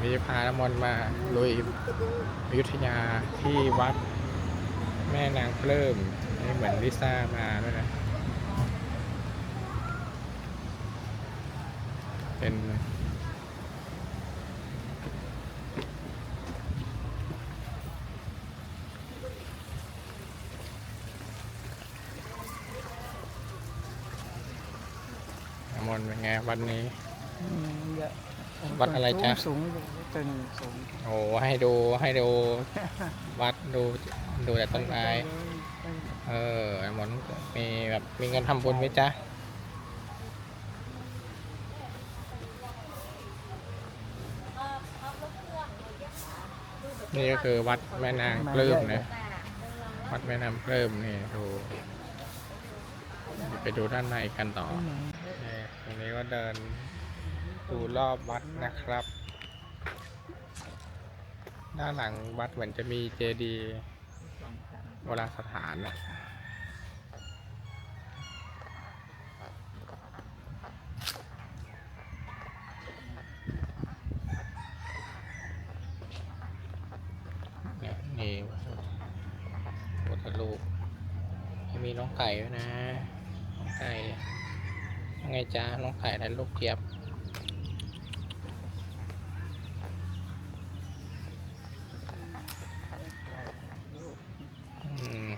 วันนี้พาน้ำมนต์มาลุยอยุธยาที่วัดแม่นางเพิ่มนี่เหมือนลิซ่ามาด้วยนะ เป็นน้ำมนต์เป็นไงวันนี้ วัดอะไรจ๊ะสูงสูงตึงสูงโอ้ให้ดูให้ดูวัดดูดูแต่ต้นไม้เออหมอนมีแบบมีเงินทำบุญไหมจ๊ะนี่ก็คือวัดแม่นางปลื้มนะวัดแม่นางปลื้มนี่ดูไปดูด้านในกันต่อนี่ตรงนี้ก็เดิน ดูรอบวัดนะครับ ด้านหลังวัดเหมือนจะมีเจดีย์โบราณสถานนะเนี่ยนี่พุทธรูปมีน้องไก่ด้วยนะ น้องไก่ยังไงจ้าน้องไก่และลูกเจี๊ยบ อืม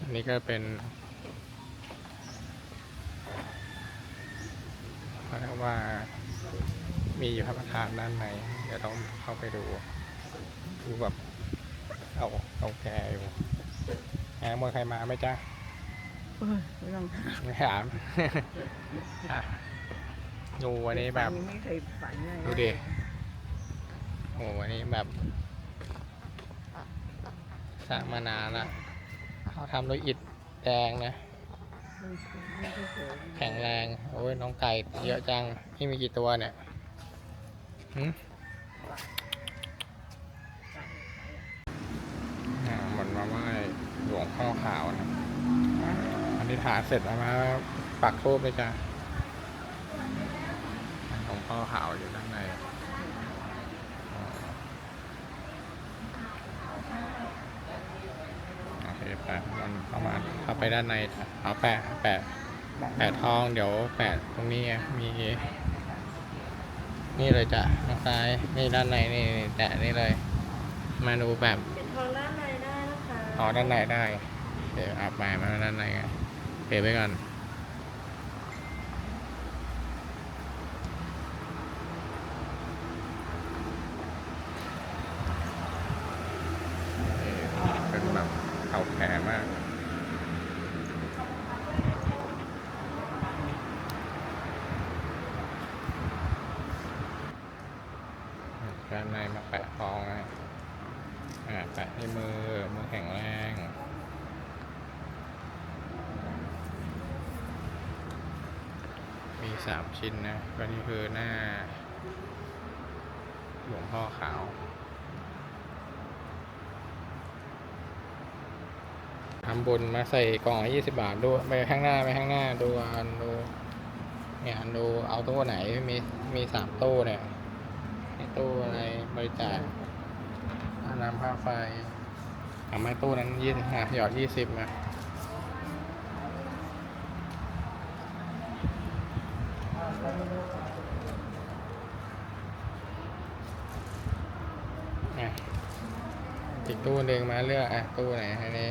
อั นนี้ก็เป็นเขาเรียกว่ามีพระประธานด้านใน เดี๋ยวต้องเข้าไปดูดูแบบเอาเอาแกอยู่แหมมวยใครมาไหมจ๊ะเอ้ยไม่ต้องไม่ถามอะดูวันนี้แบบไม่เคยฝันเลยดูดิโอ้โหอันนี้แบบสร้างมานานละ เขาทำด้วยอิฐแดงนะ แข็งแรง โอ้ย น้องไก่เยอะจัง นี่มีกี่ตัวเนี่ยหืมันมาไหว้หลวงพ่อขาวนะอันนี้ฐานเสร็จแล้วมาปักทูบเลยจ้ะหลวงพ่อขาวอยู่ด้านในอ๋อโอเคไปมันเข้ามาเข้าไปด้านในเอาแปะแปะแปะทองเดี๋ยวแปะตรงนี้มี นี่เลยจ้ะทางซ้ายนี่ด้านในนี่แตะนี่เลย มาดูแบบเป็นทองด้านในได้นะคะอ๋อด้านในได้ เดี๋ยวอาบไปมาด้านในไงเก็บไว้ก่อนเป็นแบบเก่าแก่มาก ด้านในมาแปะทองนะอ่าแปะที่มือ มือแข็งแรง มีสาม ชิ้นนะก็นี่คือหน้า หลวงพ่อขาวทำบุญมาใส่กล่องละยี่สิบาทดูไปข้างหน้าไปข้างหน้าดูอันดูเนี่ยอันดูเอาตู้ไหนมีมีสามตู้เนี่ยให้ตู้อะไรบริจาคน้ำค่าไฟทำให้ตู้นั้นยี่สิบหยอดยี่สิบมา อีกตู้หนึ่งมาเลือกอะตู้ไหนอันนี้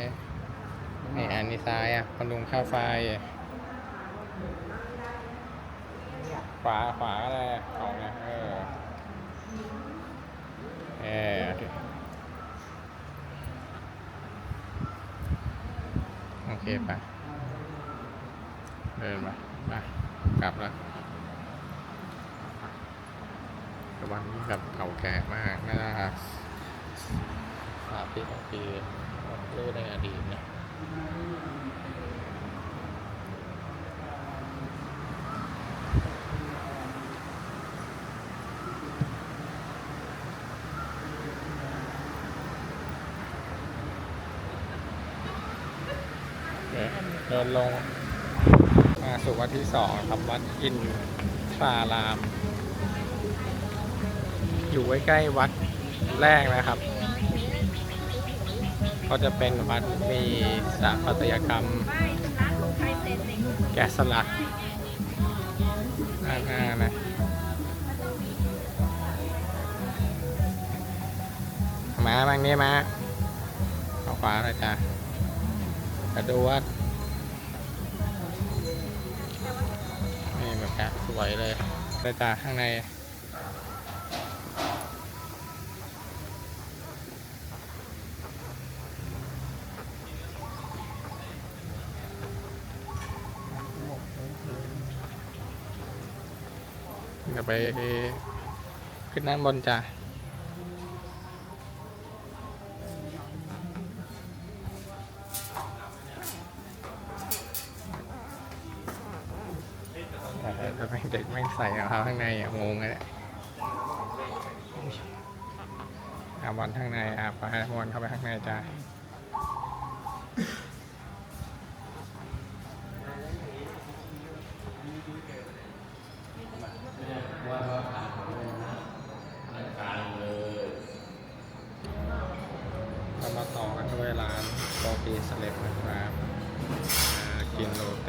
นี่อันนี้ซ้ายอะคนดุงค่าไฟ ขวาขวาอะไรของไงเออเออโอเคไปเดินมาไปกลับแล้วแต่วันนี้แบบเก่าแก่มากน่าจะ สามปีสองปีรู้ในอดีตนะเดินลงมาสู่วัดที่สองครับวัดอินทราราม อยู่ใกล้ๆวัดแรกนะครับ ก็จะเป็นวัดมีสถาปัตยกรรม แกะสลักด้านหน้านะมาบางนี้มาเอาขวาเลยจ้ะกระดูวัดนี่แบบสวยเลยเลยจ้ะข้างใน เดี๋ยวไปขึ้นด้านบนจ้ะ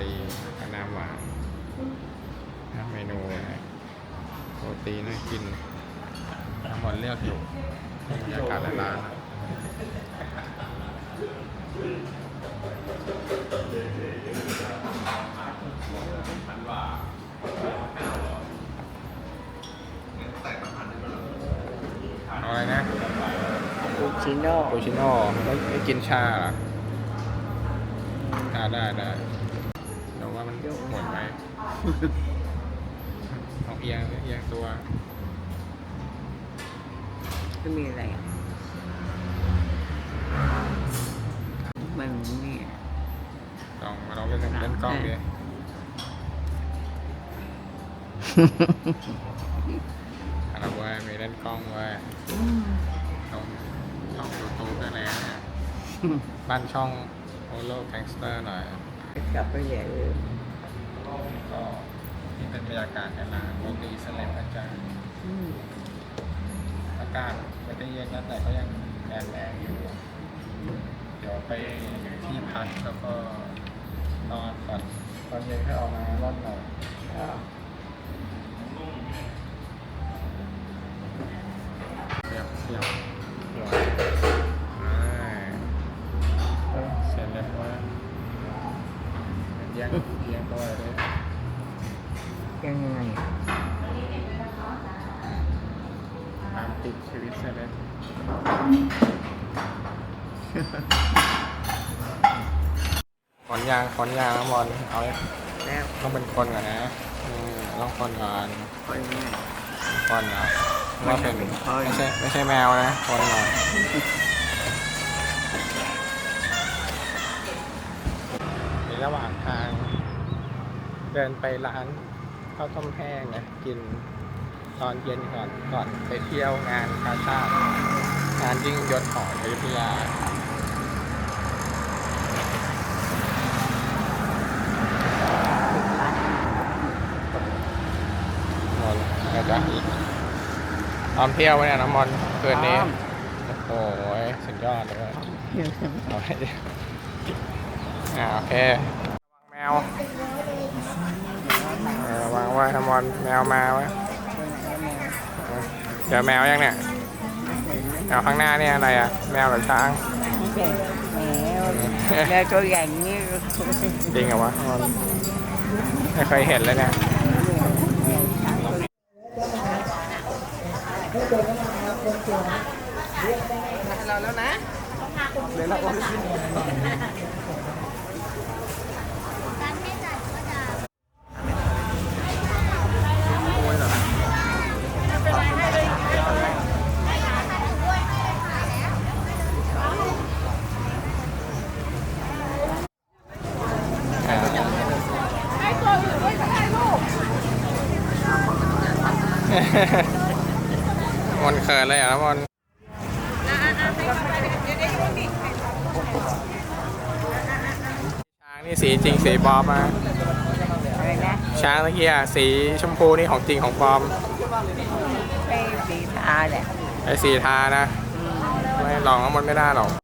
กินโรตีกับน้ำหวานนะเมนูนะโรตีน่ากินทั้งหมดเลือกอยู่บรรยากาศในร้านนะเอาอะไรนะปูชิโน่โอชิโน่ไม่ไม่กินชาเหรออ่าได้ได้ เอาเอียงเอียงตัวจะมีอะไรอะมันนี่ลองมาลองเล่นเล่นกล้องดิอะไรเว้ยมีเล่นกล้องเว้ยลงช่องยูทูบได้แล้วเนี่ยบ้านช่องโอโลแกงสเตอร์หน่อย กลับไปใหญ่เลย ก็นี่เป็นบรรยากาศในร้านโรตีสแลมอาจารย์อืมอากาศไม่ได้เย็นนะแต่ก็ยังแรงแรงอยู่ เดี๋ยวไปที่พักแล้วก็นอนก่อนตอนเย็นให้ออกมาร่อนหน่อยก็เสียบเสียบ ยางขอนยางบอลเอาแล้วต้องเป็นคนก่อนนะอืมต้องคนก่อนคนนี้ คนเหรอว่าเป็นเป็นคนไม่ใช่ไม่ใช่แมวนะคนหน่อยในระหว่างทาง เดินไปร้านข้าวต้มแห้งนะกินตอนเย็นก่อนก่อนไปเที่ยวงานกาชาติงานยิ่งยศของอยุธยาห มดแล้วจ้ะตอนเที่ยวไว้เนี่ยน้ำมนต์คืนนี้ โอ้โหสุดยอดเลยเอาไว้ดิอ่าโอเคระวังแมวเออระวังไว่าทำมอนแมวมาไว้เจอแมวยังเนี่ยแมวข้างหน้าเนี่ยอะไรอะ แมวหรือช้างแมวแมวตัวใหญ่นี่จริงเหรอวะมอนไม่เคยเห็นเลยเนี่ย เราแล้วนะเดี๋ยวเราก็ขึ้น มันเขินเลยเหรอะมอนช้างนี่สีจริงสีปลอมอะช้างตะเกียสีชมพูนี่ของจริงของปลอมเป็นสีทาแหละไอ้สีทานะไม่ลองน้ำมันไม่ได้หรอก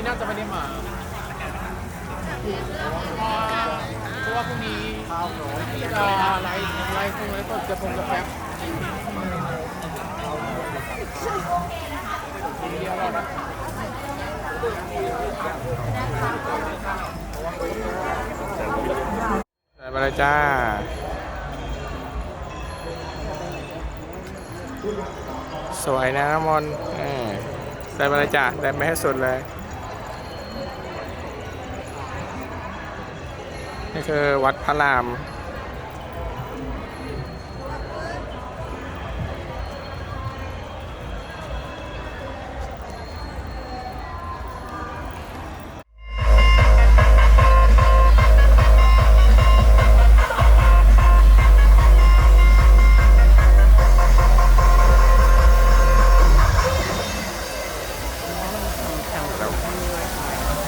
นี้น่าจะไม่ได้มาเพราะว่าพรุ่งนี้จะไลฟ์ไลฟ์คงไลฟ์สดจะพงจะแป๊บเดียวเรานะใส่มาเลยจ้าสวยนะน้ำมนต์เออใส่มาเลยจ้าใส่ไปให้สุดเลย นี่คือวัดพระราม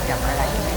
จับอะไ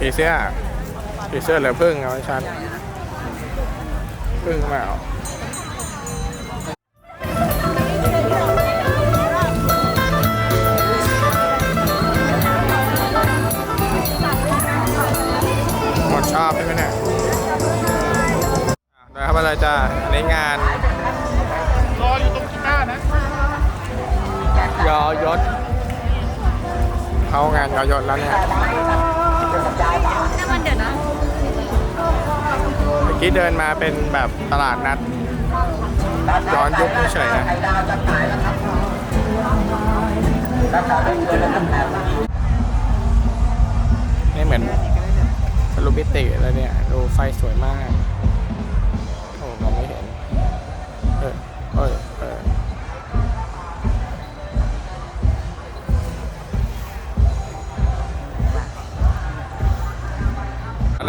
ผีเสื้อผีเสื้อหรือพึ่งเอาให้ชันพึ่งมาเอาหมดชอบใช่ไหมเนี่ยอะเดี๋ยวเข้ามาเลยจ้าอันนี้งาน รออยู่ตรงกีตาร์นะยอยศ เขางานยอยนแล้วเนี่ยมันเดือดนะเมื่อกี้เดินมาเป็นแบบตลาดนัดย้อนยุคเฉยนะนี่เหมือนสรุปมิติแล้วเนี่ย ดูไฟสวยมาก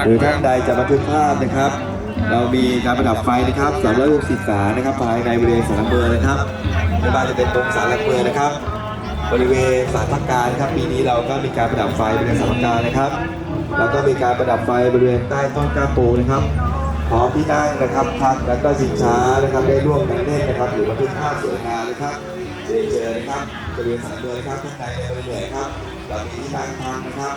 หรือท่านใดจะบันทึกภาพนะครับ เรามีการประดับไฟนะครับ360ศาลนะครับภายในบริเวณสารหลักเมืองนะครับไม่ว่าจะเป็นตรงศาลหลักเมืองนะครับ บริเวณศาลพักการนะครับปีนี้เราก็มีการประดับไฟบริเวณศาลพักการนะครับ แล้วก็มีการประดับไฟบริเวณใต้ต้นกล้าปูนะครับพร้อมที่นั่งนะครับพักแล้วก็ชิงช้านะครับได้ร่วมกันเล่นนะครับหรือบันทึกภาพสวยงามนะครับเรียนเชิญนะครับบริเวณศาลหลักเมืองนะครับท่านใดในบริเวณครับเรามีที่นั่งพักนะครับ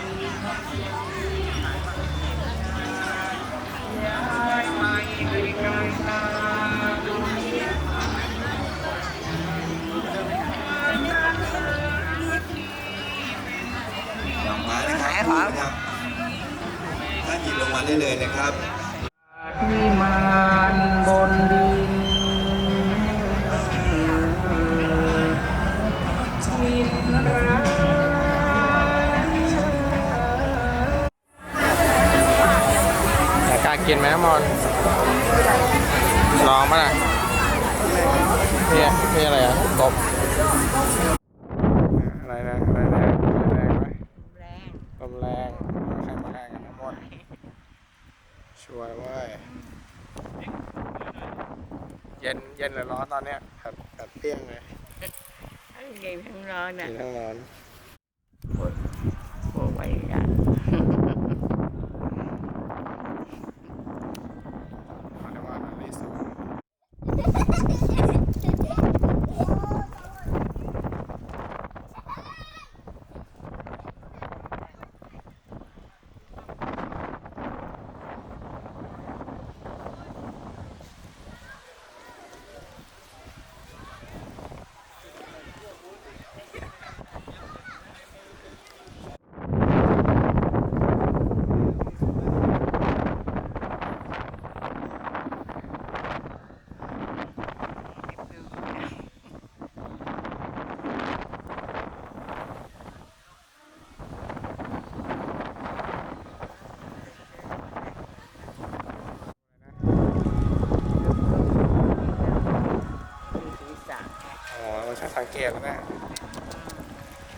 ครับวิมานบนดินมิตรรักแต่กล้ากินไหมน้ำมนต์ลองมาล่ะนี่นี่อะไรอะกบอะไรนะอะไรแรงอะไรแรงไหมแรงลมแรงใครมาแรงกันนะหมด ชัวร์เว้ยเย็นเย็นหรือร้อนตอนเนี้ยแบบแบบเปรี้ยงเลยทั้งเย็นทั้งร้อนน่ะเย็นทั้งร้อนโอ้ไว้อะเขาเรียกว่ารีสอร์ทอ๋อมันใช้ สังเกตแล้วนะ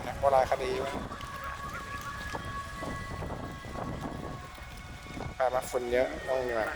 นักโบราณคดีไว้ไปมาฝุ่นเยอะต้องเหนื่อย